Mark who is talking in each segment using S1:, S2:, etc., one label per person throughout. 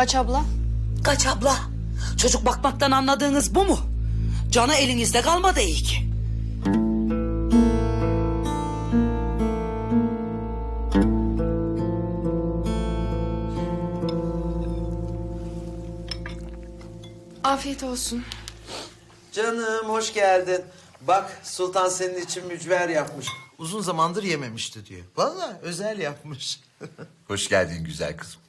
S1: Kaç abla?
S2: Kaç abla? Çocuk bakmaktan anladığınız bu mu? Canı elinizde kalmadı iyi ki.
S3: Afiyet olsun.
S4: Canım hoş geldin. Bak Sultan senin için mücver yapmış. Uzun zamandır yememişti diyor. Vallahi özel yapmış.
S5: Hoş geldin güzel kızım.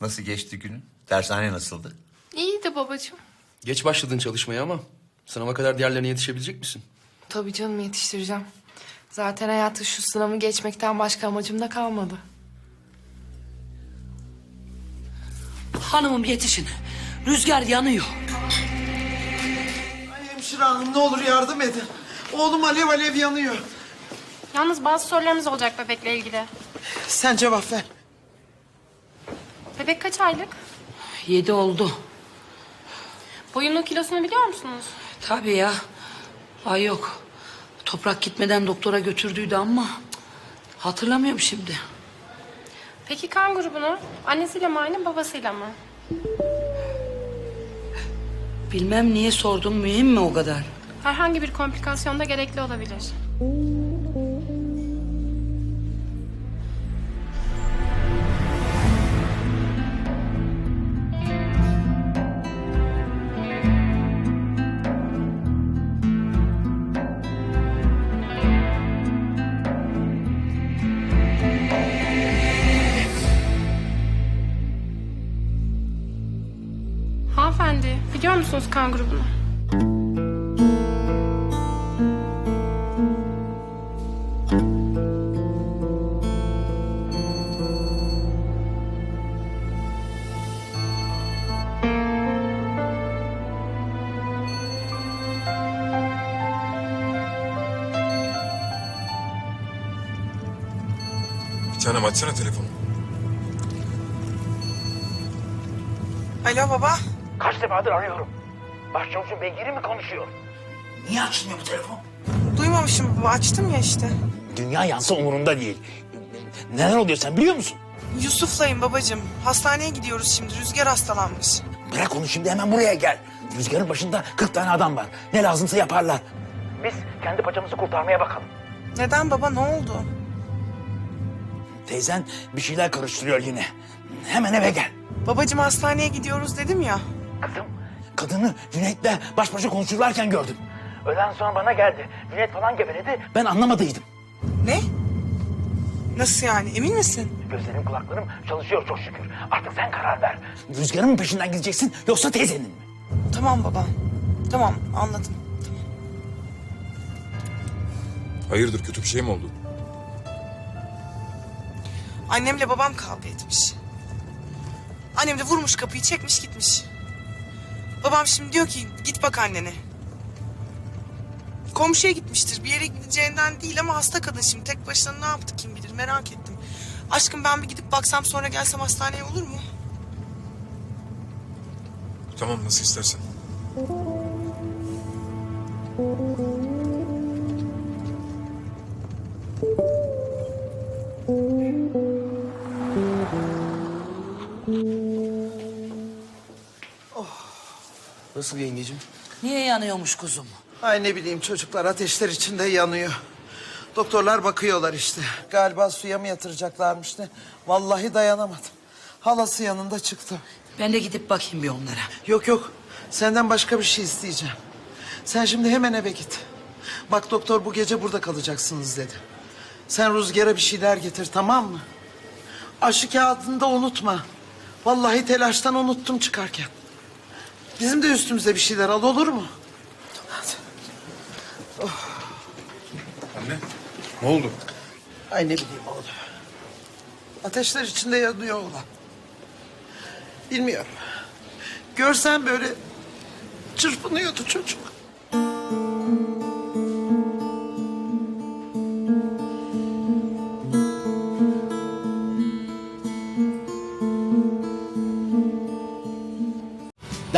S5: Nasıl geçti günün? Dershane nasıldı?
S3: İyiydi babacığım.
S6: Geç başladın çalışmaya ama sınava kadar diğerlerine yetişebilecek misin?
S3: Tabii canım yetiştireceğim. Zaten hayatı şu sınavı geçmekten başka amacım da kalmadı.
S2: Hanımım yetişin. Rüzgar yanıyor.
S4: Ay hemşire hanım ne olur yardım edin. Oğlum alev alev yanıyor.
S7: Yalnız bazı sorularımız olacak bebekle ilgili.
S4: Sen cevap ver.
S7: Bebek kaç aylık?
S2: Yedi oldu.
S7: Boyunun kilosunu biliyor musunuz?
S2: Tabii ya. Ay yok. Toprak gitmeden doktora götürdüydü ama cık, hatırlamıyorum şimdi.
S7: Peki kan grubunu annesiyle mi aynı babasıyla mı?
S2: Bilmem niye sordum mühim mi o kadar?
S7: Herhangi bir komplikasyonda gerekli olabilir. Hanımefendi, biliyor musunuz kan grubunu?
S8: Bir tanem açsana telefonu.
S9: Alo baba.
S10: Kaç defadır arıyorum. Başçavuşun beygiri mi konuşuyor?
S2: Niye açılmıyor bu telefon?
S9: Duymamışım baba. Açtım ya işte.
S10: Dünya yansa umurunda değil. Neler oluyor sen biliyor musun?
S9: Yusuf'layım babacığım. Hastaneye gidiyoruz şimdi. Rüzgar hastalanmış.
S10: Bırak onu şimdi hemen buraya gel. Rüzgarın başında 40 tane adam var. Ne lazımsa yaparlar. Biz kendi paçamızı kurtarmaya bakalım.
S9: Neden baba? Ne oldu?
S10: Teyzen bir şeyler karıştırıyor yine. Hemen eve gel.
S9: Babacığım hastaneye gidiyoruz dedim ya.
S10: Kızım, kadını Cüneyt'le baş başa konuşurlarken gördüm. Öğleden sonra bana geldi. Cüneyt falan geveledi. Ben anlamadıydım.
S9: Ne? Nasıl yani? Emin misin?
S10: Gözlerim kulaklarım çalışıyor çok şükür. Artık sen karar ver. Rüzgarın mı peşinden gideceksin yoksa teyzenin mi?
S9: Tamam baba. Tamam anladım.
S8: Hayırdır kötü bir şey mi oldu?
S9: Annemle babam kavga etmiş. Annem de vurmuş kapıyı çekmiş gitmiş. Babam şimdi diyor ki git bak annene. Komşuya gitmiştir. Bir yere gideceğinden değil ama hasta kadın şimdi. Tek başına ne yaptı kim bilir merak ettim. Aşkım ben bir gidip baksam sonra gelsem hastaneye olur mu?
S8: Tamam nasıl istersen.
S6: Nasıl yengecim?
S2: Niye yanıyormuş kuzum?
S4: Ay ne bileyim çocuklar ateşler içinde yanıyor. Doktorlar bakıyorlar işte. Galiba suya mı yatıracaklarmış ne? Vallahi dayanamadım. Halası yanında çıktı.
S2: Ben de gidip bakayım bir onlara.
S4: Yok yok. Senden başka bir şey isteyeceğim. Sen şimdi hemen eve git. Bak doktor bu gece burada kalacaksınız dedi. Sen Rüzgar'a bir şeyler getir tamam mı? Aşı kağıdını da unutma. Vallahi telaştan unuttum çıkarken. Bizim de üstümüze bir şeyler al olur mu?
S8: Anne ne oldu?
S4: Ay ne bileyim oğlum. Ateşler içinde yanıyor oğlan. Bilmiyorum. Görsen böyle çırpınıyordu çocuk.